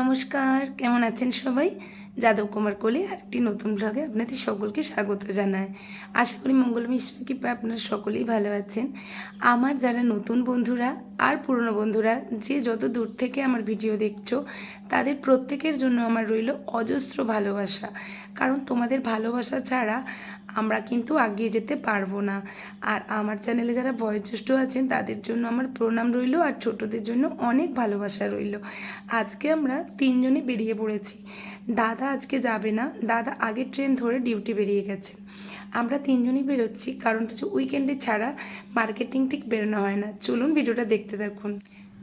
নমস্কার, কেমন আছেন সবাই? যাদব কুমার কোলে, আরেকটি নতুন ব্লগে আপনাদের সকলকে স্বাগত জানায় আশা করি মঙ্গল মিশ্র কৃপা আপনারা সকলেই ভালো আছেন। আমার যারা নতুন বন্ধুরা আর পুরনো বন্ধুরা, যে যত দূর থেকে আমার ভিডিও দেখছ, তাদের প্রত্যেকের জন্য আমার রইল অজস্র ভালোবাসা। কারণ তোমাদের ভালোবাসা ছাড়া আমরা কিন্তু এগিয়ে যেতে পারব না। আর আমার চ্যানেলে যারা বয়োজ্যেষ্ঠ আছেন, তাদের জন্য আমার প্রণাম রইল আর ছোটদের জন্য অনেক ভালোবাসা রইল। আজকে আমরা তিনজনে বেরিয়ে পড়েছি। দাদা আজকে যাবে না। দাদা আগের ট্রেন ধরে ডিউটি বেরিয়ে গেছে। আমরা তিনজনই বেরোচ্ছি, কারণটা হচ্ছে উইকেন্ডে ছাড়া মার্কেটিং ঠিক বেরোনো হয় না। চলুন ভিডিওটা দেখতে থাকুন।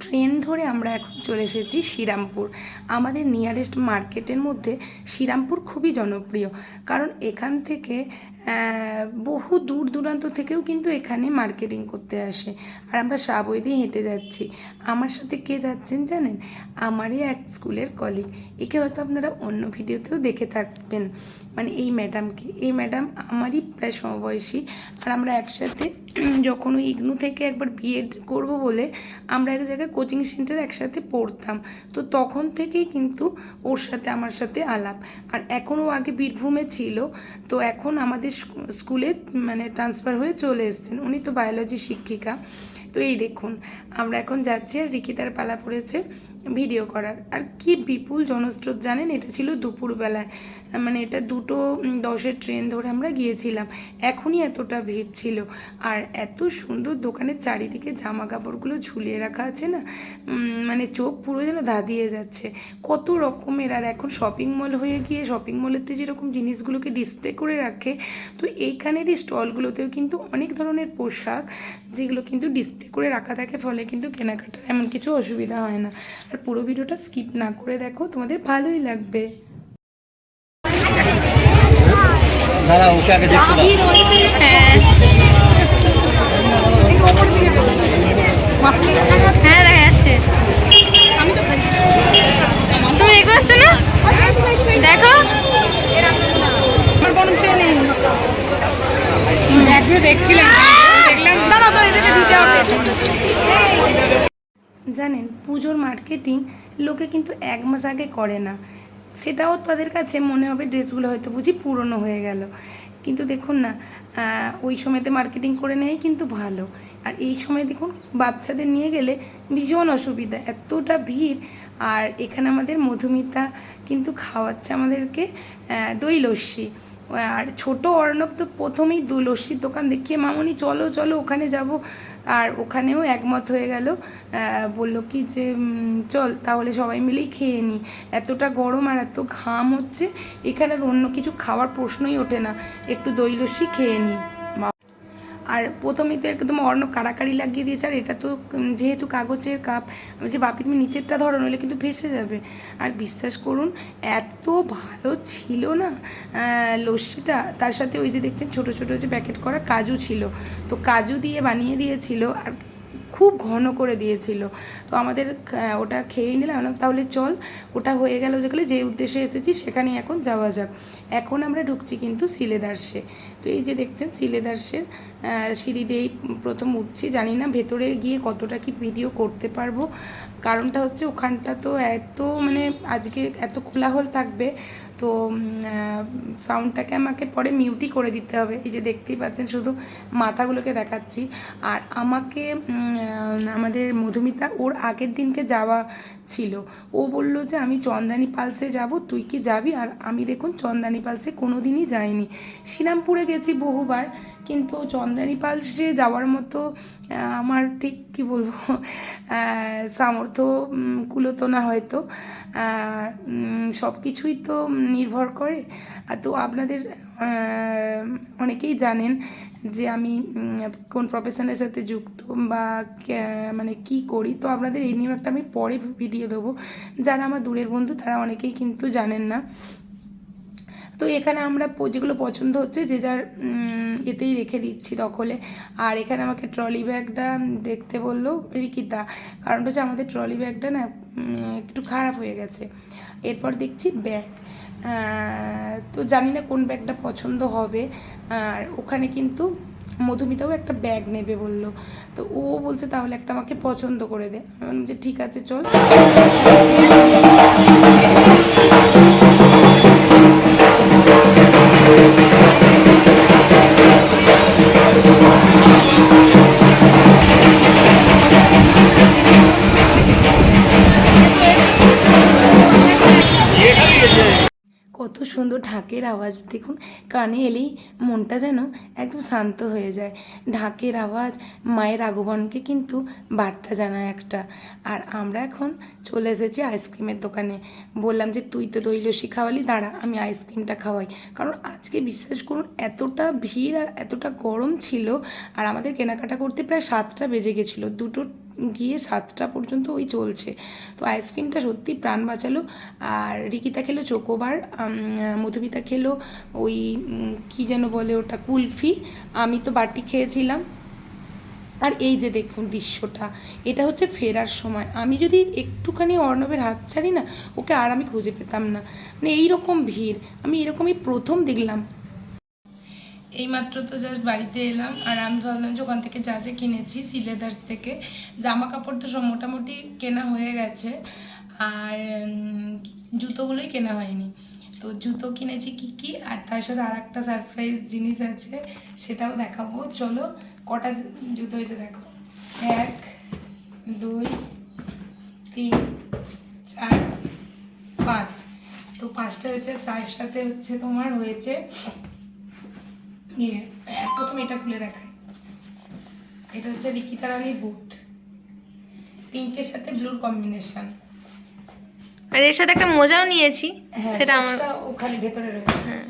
ট্রেন ধরে আমরা এখন চলে এসেছি শ্রীরামপুর। আমাদের নিয়ারেস্ট মার্কেটের মধ্যে শ্রীরামপুর খুবই জনপ্রিয়। কারণ এখান থেকে বহু দূর দূরান্ত থেকেও কিন্তু এখানে মার্কেটিং করতে আসে। আর আমরা সাবই দিয়ে হেঁটে যাচ্ছি। আমার সাথে কে যাচ্ছেন জানেন? আমারই এক স্কুলের কলিগ একে হয়তো আপনারা অন্য ভিডিওতেও দেখে থাকবেন। মানে এই ম্যাডামকে এই ম্যাডাম আমারই প্রায় সমবয়সী। আর আমরা একসাথে যখন ওই ইগনু থেকে একবার বিএড করব বলে আমরা এক জায়গায় কোচিং সেন্টার একসাথে পড়তাম। তো তখন থেকেই কিন্তু ওর সাথে আমার সাথে আলাপ। আর এখনও আগে বীরভূমে ছিল। তো এখন আমাদের স্কুলে মানে ট্রান্সফার হয়ে চলে এসেছেন। উনি তো বায়োলজি শিক্ষিকা। তো এই দেখুন, আমরা এখন যাচ্ছি আর রিকিতার পালা পড়েছে। ভিডিও করার। আর কি বিপুল জনস্রোত জানেন? এটা ছিল দুপুরবেলায়। মানে এটা দুটো দশের ট্রেন ধরে আমরা গিয়েছিলাম। এখনই এতটা ভিড় ছিল। আর এত সুন্দর দোকানের চারিদিকে জামা কাপড়গুলো ঝুলিয়ে রাখা আছে না? মানে চোখ পুরো যেন ধাঁধিয়ে যাচ্ছে। কত রকমের। আর এখন শপিং মল হয়ে গিয়ে শপিং মলেতে যেরকম জিনিসগুলোকে ডিসপ্লে করে রাখে, তো এইখানেরই স্টলগুলোতেও কিন্তু অনেক ধরনের পোশাক যেগুলো কিন্তু ডিসপ্লে করে রাখা থাকে, ফলে কিন্তু কেনাকাটার এমন কিছু অসুবিধা হয় না। আর পুরো ভিডিওটা স্কিপ না করে দেখো তোমাদের ভালোই লাগবে। হ্যাঁ হ্যাঁ দেখা যাচ্ছে তুমি দেখতে পাচ্ছ না দেখো জানেন পুজোর মার্কেটিং লোকে কিন্তু এক মাস আগে করে না। সেটাও তাদের কাছে মনে হবে ড্রেসগুলো হয়তো বুঝি পুরনো হয়ে গেল। কিন্তু দেখুন না ওই সময়তে মার্কেটিং করে নেয় কিন্তু ভালো। আর এই সময় দেখুন, বাচ্চাদের নিয়ে গেলে ভীষণ অসুবিধা, এতটা ভিড়। আর এখানে আমাদের মধুমিতা কিন্তু খাওয়াচ্ছে আমাদেরকে দই লস্যি। আর ছোট অর্ণব তো প্রথমেই দু লস্যির দোকান দেখিয়ে, মামনি, চলো চলো, ওখানে যাব। আর ওখানেও একমত হয়ে গেল। বলল কি যে চল, তাহলে সবাই মিলেই খেয়ে নিই এতটা গরম আর এত ঘাম হচ্ছে, এখানে অন্য কিছু খাওয়ার প্রশ্নই ওঠে না। একটু দই লস্যি খেয়ে নিই আর প্রথমে তো একদম অর্ণ কাড়াকাড়ি লাগিয়ে দিয়েছে, আর এটা তো যেহেতু কাগজের কাপ, আমি বলছি, বাপি, তুমি নিচেরটা ধরো, নইলে কিন্তু ভেসে যাবে। আর বিশ্বাস করুন, এত ভালো ছিল না লস্যিটা। তার সাথে ওই যে দেখছেন, ছোট ছোট যে প্যাকেট করা কাজু ছিল। তো কাজু দিয়ে বানিয়ে দিয়েছিল, আর খুব ঘন করে দিয়েছিল। তো আমাদের ওটা খেয়েই নিলাম তাহলে চল, ওটা হয়ে গেল যেগুলো যে উদ্দেশ্যে এসেছি, সেখানেই এখন যাওয়া যাক। এখন আমরা ঢুকছি কিন্তু সিলেদার্সে তো এই যে দেখছেন সিলেদার্সের সিঁড়ি দিয়েই প্রথম উঠছি। জানি না ভেতরে গিয়ে কতটা কি ভিডিও করতে পারব। কারণটা হচ্ছে ওখানটা তো এত মানে আজকে এত কোলাহল থাকবে। তো সাউন্ডটাকে আমাকে পরে মিউটই করে দিতে হবে। এই যে দেখতেই পাচ্ছেন, শুধু মাথাগুলোকে দেখাচ্ছি। আর আমাকে আমাদের মধুমিতা ওর আগের দিনকে যাওয়া ছিল। ও বলল যে, আমি চন্দ্রানী পালসে যাব, তুই কি যাবি? আর আমি দেখুন চন্দ্রানী পালসে কোনো দিনই যাইনি। শ্রীরামপুরে গেছি বহুবার, কিন্তু চন্দ্রানী পালসে যাওয়ার মতো আমার ঠিক কি বলব সামর্থ্য কুলোতো না হয়তো। সব কিছুই তো নির্ভর করে। তো আপনাদের অনেকেই জানেন যে আমি কোন প্রফেশনের সাথে যুক্ত বা মানে কি করি, তো আপনাদের এই নিয়েও একটা আমি পরে ভিডিও দেবো। যারা আমার দূরের বন্ধু, তারা অনেকেই কিন্তু জানেন না। তো এখানে আমরা যেগুলো পছন্দ হচ্ছে যে যার এতেই রেখে দিচ্ছি দখলে আর এখানে আমাকে ট্রলি ব্যাগটা দেখতে বলল রিকিতা। কারণ হচ্ছে আমাদের ট্রলি ব্যাগটা না একটু খারাপ হয়ে গেছে। এরপর দেখছি ব্যাগ। তো জানি না কোন ব্যাগটা পছন্দ হবে। আর ওখানে কিন্তু মধুমিতাও একটা ব্যাগ নেবে বলল। তো ও বলছে তাহলে একটা আমাকে পছন্দ করে দে। যে ঠিক আছে, চল। কত সুন্দর ঢাকের আওয়াজ, দেখুন, কানে এলেই মনটা যেন একদম শান্ত হয়ে যায়। ঢাকের আওয়াজ মায়ের আগমনকে কিন্তু বার্তা জানায় একটা। আর আমরা এখন চলে এসেছি আইসক্রিমের দোকানে। বললাম যে, তুই তো দই খাওয়ালি, দাঁড়া, আমি আইসক্রিমটা খাওয়াই। কারণ আজকে বিশ্বাস করুন, এতটা ভিড় আর এতটা গরম ছিল, আর আমাদের কেনাকাটা করতে প্রায় সাতটা বেজে গেছিল। দুটো গিয়ে সাতটা পর্যন্ত ওই চলছে। তো আইসক্রিমটা সত্যি প্রাণ বাঁচালো। আর রিকিতা খেলো চোকোবার মধুমিতা খেলো ওই কি যেন বলে ওটা, কুলফি। আমি তো বাটি খেয়েছিলাম। আর এই যে দেখুন দৃশ্যটা, এটা হচ্ছে ফেরার সময়। আমি যদি একটুখানি অর্ণবের হাত ছাড়ি না, ওকে আর আমি খুঁজে পেতাম না। মানে এইরকম ভিড়, আমি এরকমই প্রথম দেখলাম। এইমাত্র তো জাস্ট বাড়িতে এলাম, আর আমি ভাবলাম যে ওখান থেকে যা যা কিনেছি, সিলেদার্স থেকে। জামা কাপড় তো সব মোটামুটি কেনা হয়ে গেছে, আর জুতোগুলোই কেনা হয়নি। তো জুতো কিনেছি কি কি, আর তার সাথে আর একটা সারপ্রাইজ জিনিস আছে, সেটাও দেখাবো। চলো কটা জুতো হয়েছে দেখো? এক দুই তিন চার পাঁচ। তো পাঁচটা হয়েছে তার সাথে হচ্ছে তোমার হয়েছে ইয়ে প্রথমে এটা খুলে দেখাই। এটা হচ্ছে রিকিতা রানীর বুট। পিঙ্কের সাথে ব্লুর কম্বিনেশন। আর এর সাথে একটা মোজাও নিয়েছি হ্যাঁ সেটা আমার ওখানে ভেতরে রয়েছে। হ্যাঁ।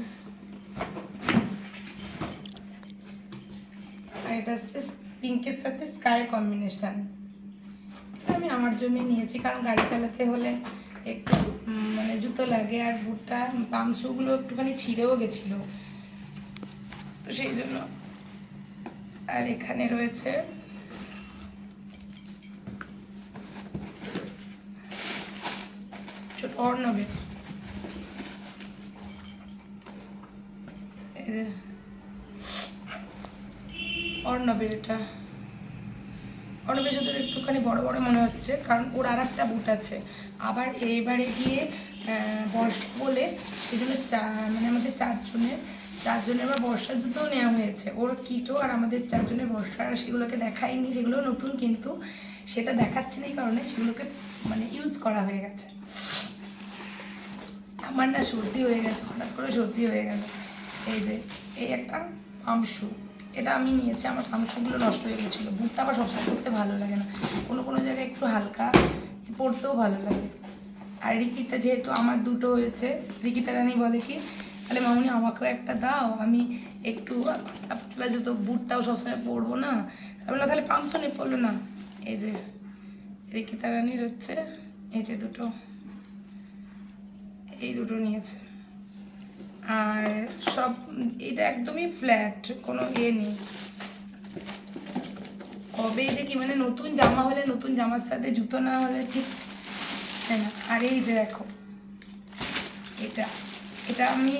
আর এটা হচ্ছে পিঙ্কের সাথে স্কাই কম্বিনেশন আমি আমার জন্যই নিয়েছি, কারণ গাড়ি চালাতে হলে একটু মানে জুতো লাগে আর বুটটা পামশুগুলো একটুখানি ছিঁড়েও গেছিল। তো সেই জন্য আর এখানে রয়েছে অর্ণবের। এই যে অর্ণবের এটা। অর্ণবের যত একটুখানি বড় বড় মনে হচ্ছে, কারণ ওর আর একটা বুট আছে। আবার এইবারে গিয়ে বর্ষা বলে সেই জন্য মানে আমাদের চারজনের চারজনের আবার বর্ষার জুতোও নেওয়া হয়েছে। ওর কিটো আর আমাদের চারজনের বর্ষার সেগুলোকে দেখাইনি সেগুলো নতুন কিন্তু সেটা দেখাচ্ছে না এই কারণে সেগুলোকে মানে ইউজ করা হয়ে গেছে। আমার না সর্দি হয়ে গেছে, হঠাৎ করে সর্দি হয়ে গেল। এই যে, এই একটা পামশু এটা আমি নিয়েছি, আমার পামশুগুলো নষ্ট হয়ে গেছিল। বুটটা আবার সবসময় পরতে ভালো লাগে না। কোনো কোনো জায়গায় একটু হালকা পরতেও ভালো লাগে। আর রিকিতা যেহেতু আমার দুটো হয়েছে, রিকিতা রানী বলে কি, তাহলে মামনি আমাকেও একটা দাও, আমি একটু পাতলা জুতো, বুটটাও সবসময় পরবো না। আমি বললাম, তাহলে নিয়ে পড়ল না। এই যে রিকিতা রানীর হচ্ছে, এই যে দুটো, এই দুটো নিয়েছে। আর সব, এটা একদমই ফ্ল্যাট কোনো এ নেই। কবে যে কি মানে নতুন জামা হলে, নতুন জামার সাথে জুতো না হলে ঠিক তাই না। আর এই যে দেখো, এটা এটা আমি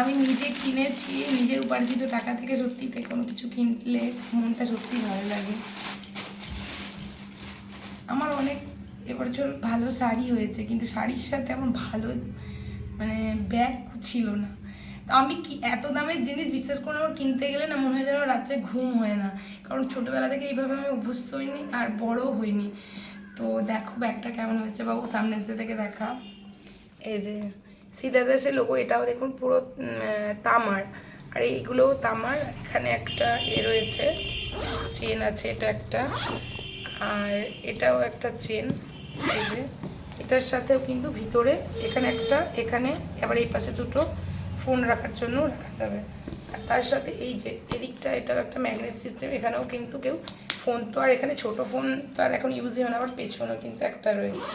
আমি নিজে কিনেছি, নিজের উপার্জিত টাকা থেকে সত্যিতে কোনো কিছু কিনলে মনটা সত্যি ভালো লাগে। আমার অনেক এবছর ভালো শাড়ি হয়েছে, কিন্তু শাড়ির সাথে আমার ভালো মানে ব্যাগ ছিল না। তো আমি কি এত দামের জিনিস বিশ্বাস করুন আমার কিনতে গেলে না মনে হয় যেন রাত্রে ঘুম হয় না। কারণ ছোটোবেলা থেকে এইভাবে আমি অভ্যস্ত হইনি আর বড়ও হইনি। তো দেখো ব্যাগটা কেমন হয়েছে বাবু, সামনে এসে থেকে দেখা। এই যে সিদাদাসের লোগো এটাও দেখুন পুরো তামার। আর এইগুলোও তামার, এখানে একটা এ রয়েছে, চেন আছে এটা একটা। আর এটাও একটা চেন, এই যে। এটার সাথেও কিন্তু ভিতরে এখানে একটা এখানে আবার এই পাশে দুটো ফোন রাখার জন্য রাখা যাবে আর তার সাথে এই যে এদিকটা এটাও একটা ম্যাগনেট সিস্টেম এখানেও কিন্তু কেউ ফোন তো আর এখানে ছোট ফোন তো আর এখন ইউজই হয় না আবার পেছনেও কিন্তু একটা রয়েছে।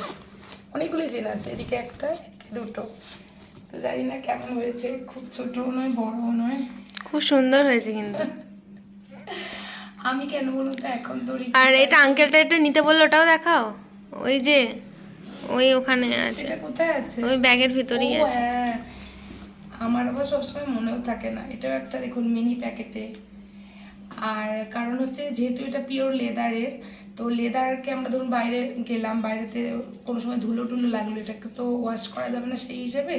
অনেকগুলোই চেন আছে এদিকে একটা এদিকে দুটো। তো জানি না কেমন হয়েছে খুব ছোটও নয় বড়ও নয়। খুব সুন্দর হয়েছে কিন্তু। আমি কেন বলুন তো এখন তো আর এটা আঙ্কেলটা এটা নিতে বলল ওটাও দেখাও। ওই যে ওই ওখানে আছে। সেটা কোথায় আছে? ওই ব্যাগের ভিতরেই আছে। হ্যাঁ। আমার আবার সবসময় মনেও থাকে না। এটাও একটা দেখুন মিনি প্যাকেটে আর কারণ হচ্ছে যেহেতু এটা পিওর লেদারের তো লেদারকে আমরা ধরুন বাইরে গেলাম বাইরেতে কোনো সময় ধুলো টুলো লাগল এটাকে তো ওয়াশ করা যাবে না সেই হিসেবে।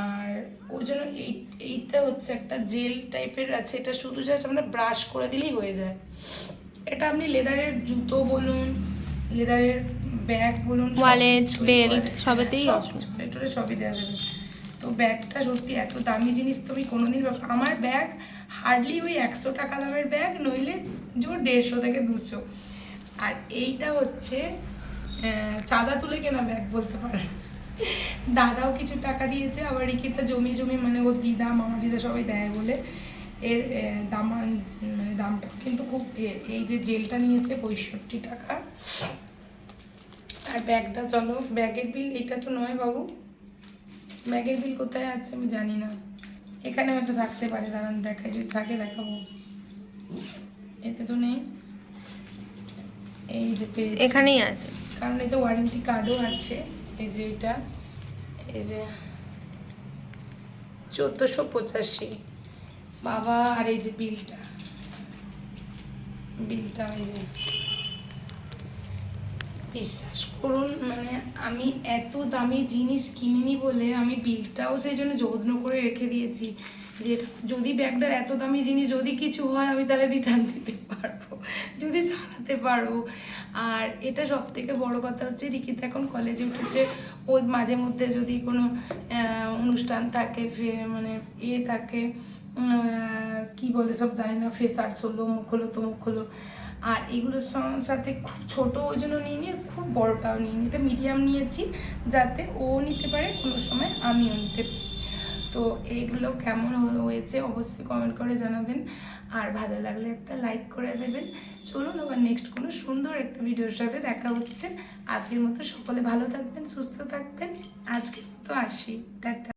আর ওই জন্য এই এইটা হচ্ছে একটা জেল টাইপের আছে। এটা শুধু জাস্ট আমরা ব্রাশ করে দিলেই হয়ে যায়। এটা আপনি লেদারের জুতো বলুন লেদারের ব্যাগ বলুন কিছুই belt, সবেতেই পেট্রোলে সবই দেওয়া যাবে। তো ব্যাগটা সত্যি এত দামি জিনিস তো আমি কোনোদিন আমার ব্যাগ হার্ডলি ওই একশো টাকা দামের ব্যাগ নইলে জোর দেড়শো থেকে দুশো। আর এইটা হচ্ছে চাঁদা তুলে কেনা ব্যাগ বলতে পারেন। দাদাও কিছু টাকা দিয়েছে আবার রিকিতা জমি জমি মানে ওর দিদা মামা দিদা সবাই দেয় বলে এর দাম মানে দামটা। কিন্তু খুব এই যে জেলটা নিয়েছে পঁয়ষট্টি টাকা। আর ব্যাগটা চলো ব্যাগের বিল এটা তো নয় বাবু। ব্যাগের বিল কোথায় আছে আমি জানি না। এখানে হয়তো থাকতে পারে দাঁড়ান দেখায় যদি থাকে দেখাবো। এতে তো নেই। এই যে এখানেই আছে। কারণ এতে ওয়ারেন্টি কার্ডও আছে। এই যে এটা। এই যে চোদ্দোশো পঁচাশি। বাবা আর এই যে বিলটা বিলটা এই যে। বিশ্বাস করুন মানে আমি এত দামি জিনিস কিনিনি বলে আমি বিলটাও সেই জন্য যত্ন করে রেখে দিয়েছি যে যদি ব্যাগটার এত দামি জিনিস যদি কিছু হয় আমি তাহলে রিটার্ন দিতে পারব, যদি সারাতে পারব। আর এটা সব থেকে বড় কথা হচ্ছে, রিকিতা এখন কলেজে উঠেছে, ও মাঝে মধ্যে যদি কোনো অনুষ্ঠান থাকে মানে ইয়ে থাকে কি বলে সব জানি না ফেসার্স হলো, মুখ হলো তো মুখ হলো আর এগুলোর সাথে খুব ছোট ওই জন্য নিয়ে নিয়ে, খুব বড়টাও নিয়ে নিই এটা মিডিয়াম নিয়েছি যাতে ও নিতে পারে, কোনো সময় আমিও নিতে পারি। তো এইগুলো কেমন হয়েছে অবশ্যই কমেন্ট করে জানাবেন। আর ভালো লাগলে একটা লাইক করে দেবেন। চলুন আবার নেক্সট কোনো সুন্দর একটা ভিডিওর সাথে দেখা হচ্ছে। আজকের মতো সকলে ভালো থাকবেন, সুস্থ থাকবেন। আজকে তো আসি। টাটা।